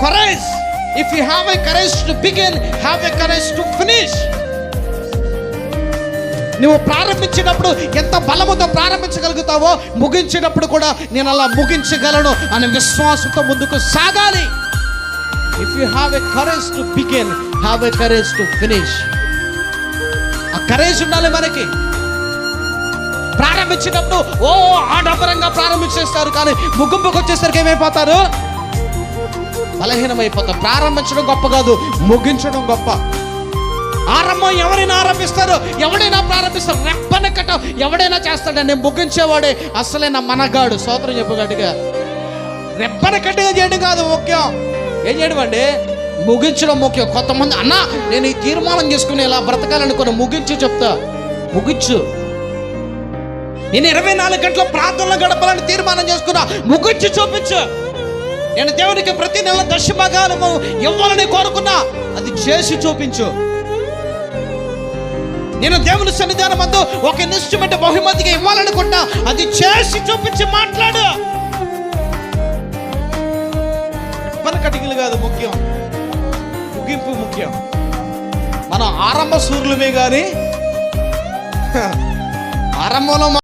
courage. If you have a courage to begin, have a courage to finish. నువ్వు ప్రారంభించినప్పుడు ఎంత బలముతో ప్రారంభించగలుగుతావో ముగించినప్పుడు కూడా నేను అలా ముగించగలను అనే విశ్వాసంతో ముందుకు సాగాలి if you have a courage to begin have a courage to finish ఆ కరేజ్ ఉండాలి మనకి ప్రారంభించినప్పుడు ఓ ఆడంబరంగా ప్రారంభించేస్తారు కానీ ముగింపుకు వచ్చేసరికి ఏమైపోతారు బలహీనమైపోతాం. ప్రారంభించడం గొప్ప కాదు ముగించడం గొప్ప. ఆరంభం ఎవరైనా ఆరంభిస్తారు ఎవడైనా ప్రారంభిస్తారు. రెప్పన కట్ట ఎవడైనా చేస్తాడని ముగించేవాడే. అసలైన మనగాడు సోదరం చెప్పగట్టుగా రెప్పన కట్టుగా చేయడం కాదు ముఖ్యం. ఏం చేయడం అండి ముగించడం ముఖ్యం. కొంతమంది అన్న నేను ఈ తీర్మానం చేసుకుని ఇలా బ్రతకాలనుకున్న ముగించు చెప్తా. ముగించు. నేను ఇరవై నాలుగు గంటల ప్రార్థనలో గడపాలని తీర్మానం చేసుకున్నా. ముగించి చూపించు. నేను దేవునికి ప్రతి నెల దశభాగాలు ఇవ్వాలని కోరుకున్నా అది చేసి చూపించు. నేను దేవుని సన్నిధానం అందు ఒక ఇన్స్ట్రుమెంట్ బహుమతిగా ఇవ్వాలనుకుంటా అది చేసి చూపించి మాట్లాడు. మన కటికలు కాదు ముఖ్యం. ముగింపు ముఖ్యం. మన ఆరంభ సూర్యులమే కానీ ఆరంభంలో